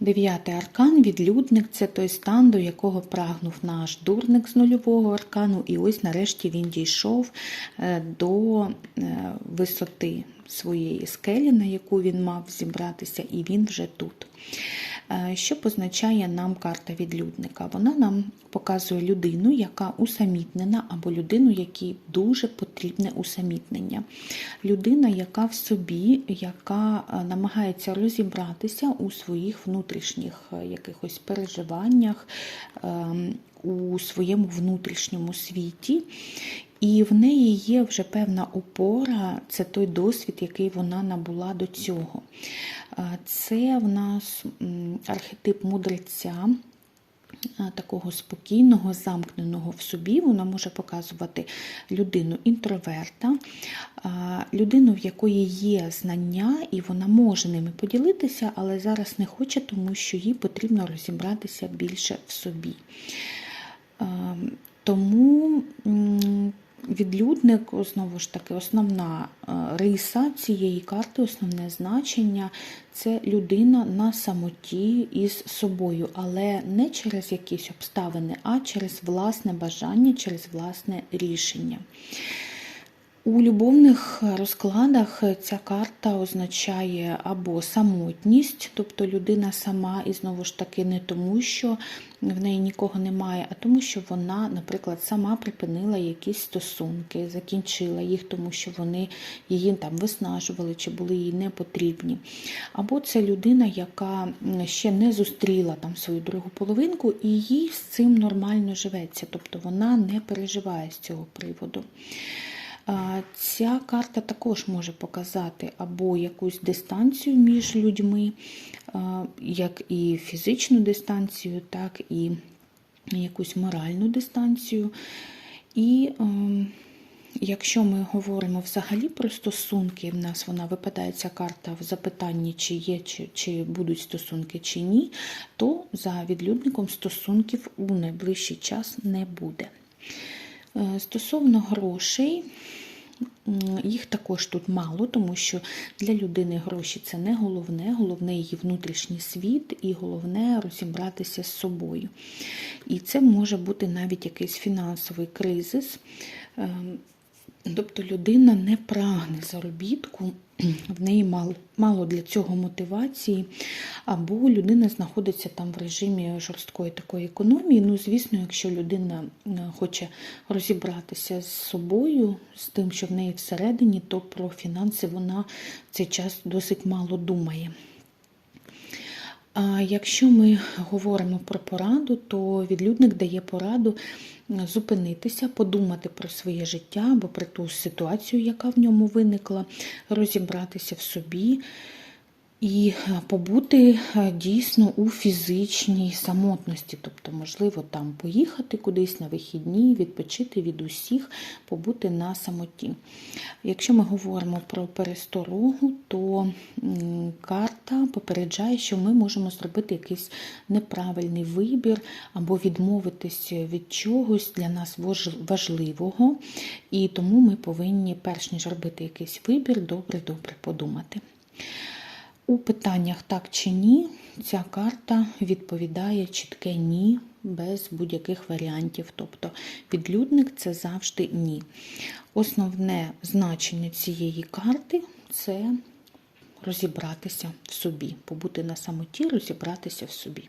Дев'ятий аркан відлюдник це той стан, до якого прагнув наш дурник з нульового аркану, і ось нарешті він дійшов е, до е, висоти своєї скелі, на яку він мав зібратися, і він вже тут. Е, Що позначає нам карта відлюдника? Вона нам показує людину, яка усамітнена, або людину, якій дуже потрібне усамітнення. Людина, яка в собі, яка е, намагається розібратися у своїх внутрішніх е, якихось переживаннях, ем, у своєму внутрішньому світі. І в неї є вже певна опора, це той досвід, який вона набула до цього. Це в нас архетип мудреця, такого спокійного, замкненого в собі. Вона може показувати людину інтроверта, людину, в якої є знання, і вона може ними поділитися, але зараз не хоче, тому що їй потрібно розібратися більше в собі. Е, Тому відлюдник, знову ж таки, основна е, риса цієї карти, основне значення це людина на самоті із собою, але не через якісь обставини, а через власне бажання, через власне рішення. У любовних розкладах ця карта означає або самотність, тобто людина сама, і знову ж таки не тому, що в неї нікого немає, а тому, що вона, наприклад, сама припинила якісь стосунки, закінчила їх, тому що вони її там виснажували чи були їй не потрібні. Або це людина, яка ще не зустріла там свою другу половинку, і їй з цим нормально живеться, тобто вона не переживає з цього приводу. Ця карта також може показати або якусь дистанцію між людьми, як і фізичну дистанцію, так і якусь моральну дистанцію. І ем, якщо ми говоримо взагалі про стосунки, в нас вона випадає ця карта в запитанні, чи є, чи, чи будуть стосунки, чи ні, то за відлюдником стосунків у найближчий час не буде. Е, Стосовно грошей, їх також тут мало, тому що для людини гроші це не головне, головне її внутрішній світ і головне розібратися з собою. І це може бути навіть якийсь фінансовий кризис. Тобто людина не прагне заробітку, в неї мало, мало для цього мотивації, або людина знаходиться там в режимі жорсткої такої економії. Ну, звісно, якщо людина е, хоче розібратися з собою, з тим, що в неї всередині, то про фінанси вона в цей час досить мало думає. А якщо ми говоримо про пораду, то відлюдник дає пораду зупинитися, подумати про своє життя або про ту ситуацію, яка в ньому виникла, розібратися в собі і побути е, дійсно у фізичній самотності, тобто, можливо, там поїхати кудись на вихідні, відпочити від усіх, побути на самоті. Якщо ми говоримо про пересторогу, то карта попереджає, що ми можемо зробити якийсь неправильний вибір або відмовитись від чогось для нас важ- важливого, і тому ми повинні, перш ніж робити якийсь вибір, добре-добре подумати. У питаннях так чи ні, ця карта відповідає чітке ні, без будь-яких варіантів. Тобто підлюдник це завжди ні. Основне значення цієї карти це розібратися в собі, побути на самоті, розібратися в собі.